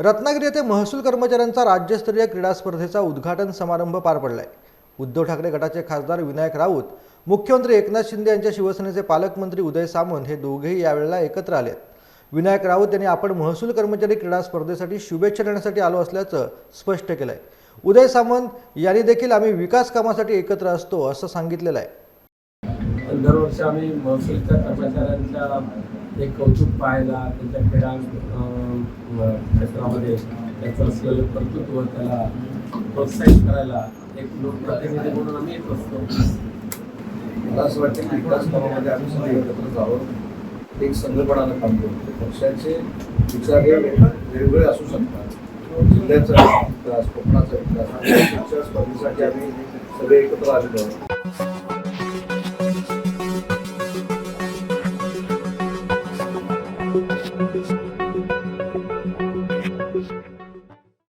रत्नागिरी येथे महसूल कर्मचाऱ्यांचा राज्यस्तरीय क्रीडा स्पर्धेचा उद्घाटन समारंभ पार पडलाय. उद्धव ठाकरे गटाचे खासदार विनायक राऊत मुख्यमंत्री एकनाथ शिंदे यांच्या शिवसेनेचे पालकमंत्री उदय सामंत हे दोघेही यावेळेला एकत्र आले विनायक राऊत यांनी आपण महसूल कर्मचारी क्रीडा स्पर्धेसाठी शुभेच्छा देण्यासाठी आलो असल्याचं स्पष्ट केलं आहे उदय सामंत यांनी देखील आम्ही विकास कामासाठी एकत्र असतो असं सांगितलेलं आहे. दरवर्षी आम्ही महसूलच्या कर्मचाऱ्यांच्या एक कौतुक पाहायला त्यांच्या क्रीडा क्षेत्रामध्ये त्याचं असलेलं कर्तृत्व त्याला प्रोत्साहित करायला एक लोकप्रतिनिधी म्हणून आम्ही येत असतो. मला असं वाटतं की विकास कामामध्ये आम्ही सगळे एकत्रच आहोत. एक संघपणानं काम करतो पक्षाचे विचार हे वेगवेगळे असू शकतात. जिल्ह्याचा विकास कोकणाचा विकास स्पर्धेसाठी आम्ही सगळे एकत्र आलेलो आहोत.